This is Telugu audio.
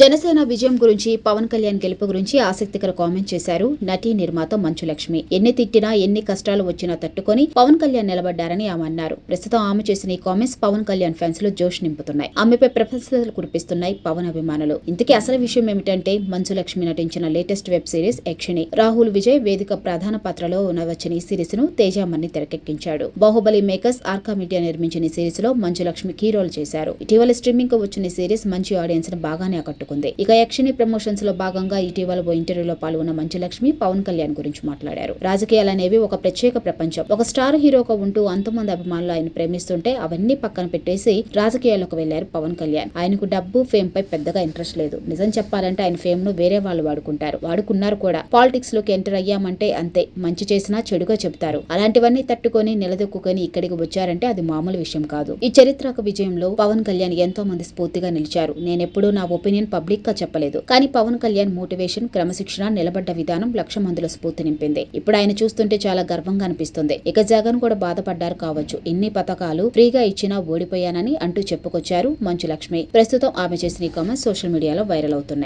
జనసేన విజయం గురించి పవన్ కళ్యాణ్ గెలుపు గురించి ఆసక్తికర కామెంట్ చేశారు నటి నిర్మాత మంచు లక్ష్మి ఎన్ని తిట్టినా ఎన్ని కష్టాలు వచ్చినా తట్టుకొని పవన్ కళ్యాణ్ నిలబడ్డారని ఆమె అన్నారు. ప్రస్తుతం ఆమె చేసిన ఈ కామెంట్స్ పవన్ కళ్యాణ్ ఫ్యాన్స్లో జోష్ నింపుతున్నాయి. ఆమెపై ప్రశంసలు కురిపిస్తున్నాయి పవన్ అభిమానులు. ఇంతకీ అసలు విషయం ఏమిటంటే మంచు లక్ష్మి నటించిన latest web series Yakshini Rahul Vijay Vedhika ప్రధాన పాత్రలో ఉన్న వచ్చిన ఈ సిరీస్ను తేజామణి తెరకెక్కించాడు. బాహుబలి మేకర్స్ ఆర్కా మీడియా నిర్మించిన ఈ సిరీస్లో మంచు లక్ష్మి కీ రోల్ చేశారు. ఇటీవల స్ట్రీమింగ్కు వచ్చిన సిరీస్ మంచి ఆడియన్స్ను బాగానే పట్టుకుంది ఇక యక్షిని ప్రమోషన్స్లో భాగంగా ఇటీవల ఓ ఇంటర్వ్యూలో పాల్గొన్న మంచు లక్ష్మి పవన్ కళ్యాణ్ గురించి మాట్లాడారు. రాజకీయాలు అనేవి ఒక ప్రత్యేక ప్రపంచం. ఒక స్టార్ హీరోగా ఉంటూ అంతమంది అభిమానులు ఆయన ప్రేమిస్తుంటే అవన్నీ పక్కన పెట్టేసి రాజకీయాల్లోకి వెళ్ళారు పవన్ కళ్యాణ్. ఆయనకు డబ్బు ఫేమ్ పై పెద్దగా ఇంట్రెస్ట్ లేదు. నిజం చెప్పాలంటే ఆయన ఫేమ్ను వేరే వాళ్ళు వాడుకుంటారు. వాడుకున్నారు కూడా. పాలిటిక్స్లోకి ఎంటర్ అయ్యామంటే అంతే. మంచి చేసినా చెడుగా చెబుతారు. అలాంటివన్నీ తట్టుకొని నిలదొక్కుని ఇక్కడికి వచ్చారంటే అది మామూలు విషయం కాదు. ఈ చరిత్రక విజయంలో పవన్ కళ్యాణ్ ఎంతో మంది స్ఫూర్తిగా నిలిచారు. నేనెప్పుడూ నా ఒపీనియన్ పబ్లిక్గా చెప్పలేదు. కానీ పవన్ కళ్యాణ్ మోటివేషన్ క్రమశిక్షణ నిలబడ్డ విధానం లక్ష మందుల స్ఫూర్తి నింపింది. ఇప్పుడు ఆయన చూస్తుంటే చాలా గర్వంగా అనిపిస్తుంది. ఇక జగన్ కూడా బాధపడ్డారు కావచ్చు. ఇన్ని పథకాలు ఫ్రీగా ఇచ్చినా ఓడిపోయానని అంటూ చెప్పుకొచ్చారు మంచు లక్ష్మి. ప్రస్తుతం ఆమె చేసిన ఈ కామెంట్స్ సోషల్ మీడియాలో వైరల్ అవుతున్నాయి.